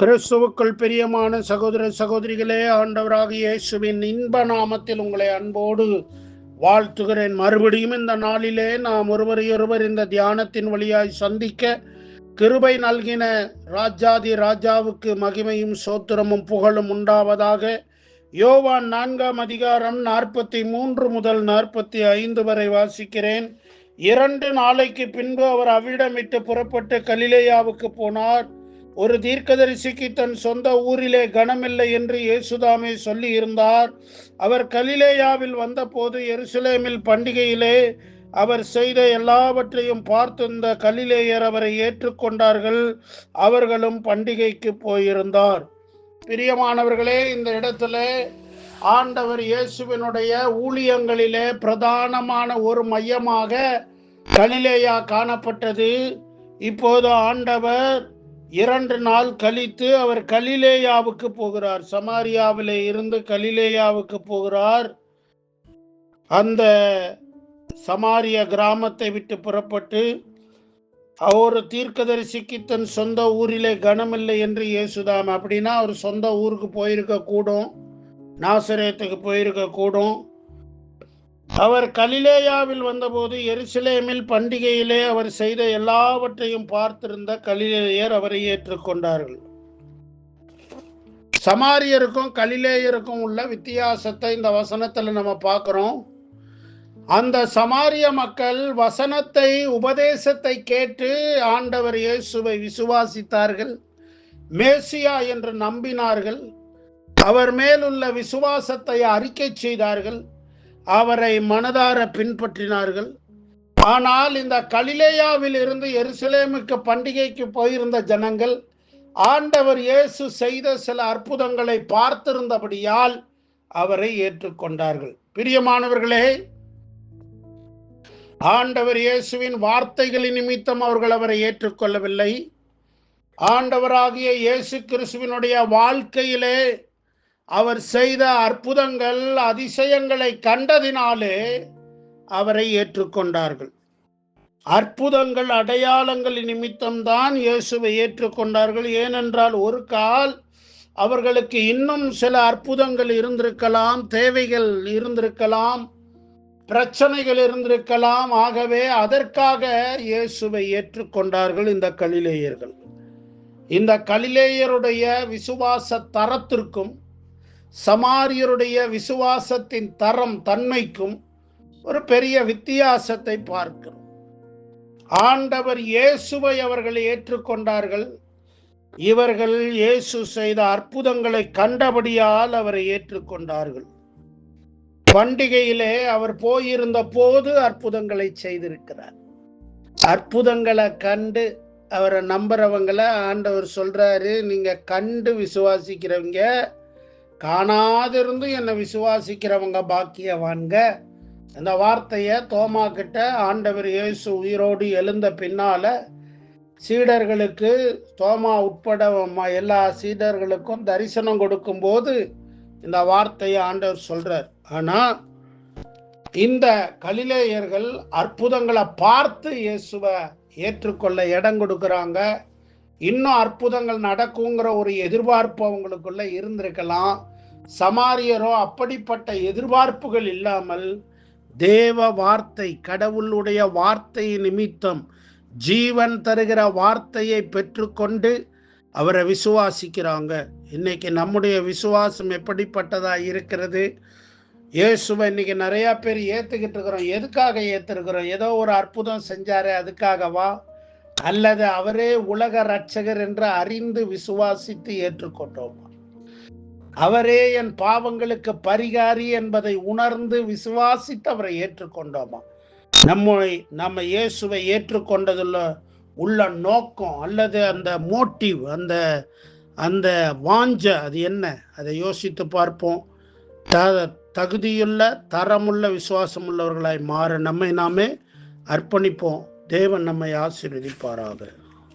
கிறிஸ்துவுக்குள் பிரியமான சகோதர சகோதரிகளே ஆண்டவராக இயேசுவின் இன்ப நாமத்தில் உங்களை அன்போடு வாழ்த்துகிறேன். மறுபடியும் இந்த நாளிலே நாம் ஒருவரையொருவர் இந்த தியானத்தின் வழியாய் சந்திக்க கிருபை நல்கின ராஜாதி ராஜாவுக்கு மகிமையும் சோத்திரமும் புகழும் உண்டாவதாக. யோவான் நான்காம் அதிகாரம் நாற்பத்தி மூன்று முதல் நாற்பத்தி ஐந்து வரை வாசிக்கிறேன். இரண்டு நாளைக்கு பின்பு அவர் அவ்விடமிட்டு புறப்பட்டு கலிலேயாவுக்கு போனார். ஒரு தீர்க்கதரிசிக்கு தன் சொந்த ஊரிலே கனமில்லை என்று இயேசுதாமே சொல்லி இருந்தார் அவர் கலிலேயாவில் வந்தபோது எருசலேமில் பண்டிகையிலே அவர் செய்த எல்லாவற்றையும் பார்த்திருந்த கலிலேயர் அவரை ஏற்றுக்கொண்டார்கள். அவர்களும் பண்டிகைக்கு போயிருந்தார். பிரியமானவர்களே இந்த இடத்துல ஆண்டவர் இயேசுவினுடைய ஊழியங்களிலே பிரதானமான ஒரு மையமாக கலிலேயா காணப்பட்டது. இப்போது ஆண்டவர் இரண்டு நாள் கழித்து அவர் கலிலேயாவுக்கு போகிறார். சமாரியாவிலே இருந்து கலிலேயாவுக்கு போகிறார். அந்த சமாரிய கிராமத்தை விட்டு புறப்பட்டு ஒரு தீர்க்கதரிசிக்கு தன் சொந்த ஊரிலே கனமில்லை என்று இயேசுதாம். அப்படின்னா அவர் சொந்த ஊருக்கு போயிருக்க கூடும் நாசரேத்துக்கு போயிருக்க கூடும் அவர் கலிலேயாவில் வந்தபோது எருசலேமில் பண்டிகையிலே அவர் செய்த எல்லாவற்றையும் பார்த்திருந்த கலிலேயர் அவரை ஏற்றுக்கொண்டார்கள். சமாரியருக்கும் கலிலேயருக்கும் உள்ள வித்தியாசத்தை இந்த வசனத்தில் நம்ம பார்க்குறோம். அந்த சமாரிய மக்கள் வசனத்தை உபதேசத்தை கேட்டு ஆண்டவர் இயேசுவை விசுவாசித்தார்கள். மேசியா என்று நம்பினார்கள். அவர் மேலுள்ள விசுவாசத்தை அறிக்கை செய்தார்கள். அவரை மனதார பின்பற்றினார்கள். ஆனால் இந்த கலிலேயாவில் இருந்து எருசலேமுக்கு பண்டிகைக்கு போயிருந்த ஜனங்கள் ஆண்டவர் இயேசு செய்த சில அற்புதங்களை பார்த்திருந்தபடியால் அவரை ஏற்றுக்கொண்டார்கள். பிரியமானவர்களே ஆண்டவர் இயேசுவின் வார்த்தைகளின் நிமித்தம் அவர்கள் அவரை ஏற்றுக்கொள்ளவில்லை. ஆண்டவராகிய இயேசு கிறிஸ்துவினுடைய வாழ்க்கையிலே அவர் செய்த அற்புதங்கள் அதிசயங்களை கண்டதினாலே அவரை ஏற்றுக்கொண்டார்கள். அற்புதங்கள் அடையாளங்கள் நிமித்தம்தான் இயேசுவை ஏற்றுக்கொண்டார்கள். ஏனென்றால் ஒரு கால் அவர்களுக்கு இன்னும் சில அற்புதங்கள் இருந்திருக்கலாம் தேவைகள் இருந்திருக்கலாம் பிரச்சனைகள் இருந்திருக்கலாம். ஆகவே அதற்காக இயேசுவை ஏற்றுக்கொண்டார்கள் இந்த கலிலேயர்கள். இந்த கலிலேயருடைய விசுவாச தரத்திற்கும் சமாரியருடைய விசுவாசத்தின் தரம் தன்மைக்கும் ஒரு பெரிய வித்தியாசத்தை பார்க்கிறோம். ஆண்டவர் இயேசுவை அவர்கள் ஏற்றுக்கொண்டார்கள். இவர்கள் இயேசு செய்த அற்புதங்களை கண்டபடியால் அவரை ஏற்றுக்கொண்டார்கள். பண்டிகையிலே அவர் போயிருந்த போது அற்புதங்களை செய்திருக்கிறார். அற்புதங்களை கண்டு அவரை நம்புறவங்களை ஆண்டவர் சொல்றாரு நீங்க கண்டு விசுவாசிக்கிறவங்க காணாதிருந்து என்னை விசுவாசிக்கிறவங்க பாக்கியவான்க. இந்த வார்த்தையை தோமா கிட்ட ஆண்டவர் இயேசு உயிரோடு எழுந்த பின்னால சீடர்களுக்கு தோமா உட்பட எல்லா சீடர்களுக்கும் தரிசனம் கொடுக்கும்போது இந்த வார்த்தையை ஆண்டவர் சொல்றார். ஆனா இந்த கலிலேயர்கள் அற்புதங்களை பார்த்து இயேசுவை ஏற்றுக்கொள்ள இடம் கொடுக்குறாங்க. இன்னும் அற்புதங்கள் நடக்குங்கிற ஒரு எதிர்பார்ப்பு அவங்களுக்குள்ள இருந்திருக்கலாம். சமாரியரோ அப்படிப்பட்ட எதிர்பார்ப்புகள் இல்லாமல் தேவ வார்த்தை கடவுளுடைய வார்த்தை நிமித்தம் ஜீவன் தருகிற வார்த்தையை பெற்றுக்கொண்டு அவரை விசுவாசிக்கிறாங்க. இன்னைக்கு நம்முடைய விசுவாசம் எப்படிப்பட்டதா இருக்கிறது? இயேசுவை இன்னைக்கு நிறையா பேர் ஏற்றுக்கிட்டு இருக்கிறோம். எதுக்காக ஏற்றுருக்குறோம் ஏதோ ஒரு அற்புதம் செஞ்சாரே அதுக்காகவா? அல்லது அவரே உலக ரட்சகர் என்று அறிந்து விசுவாசித்து ஏற்றுக்கொண்டோமா? அவரே என் பாவங்களுக்கு பரிகாரி என்பதை உணர்ந்து விசுவாசித்து அவரை ஏற்றுக்கொண்டோமா? நம்மை நம்ம இயேசுவை ஏற்றுக்கொண்டதில் உள்ள நோக்கம் அல்லது அந்த மோட்டிவ் அந்த அந்த வாஞ்ச அது என்ன? அதை யோசித்து பார்ப்போம். த தகுதியுள்ள தரமுள்ள விசுவாசம் உள்ளவர்களாய் மாற நம்மை நாமே அர்ப்பணிப்போம். தேவன் நம்மை ஆசீர்வதிப்பாராக.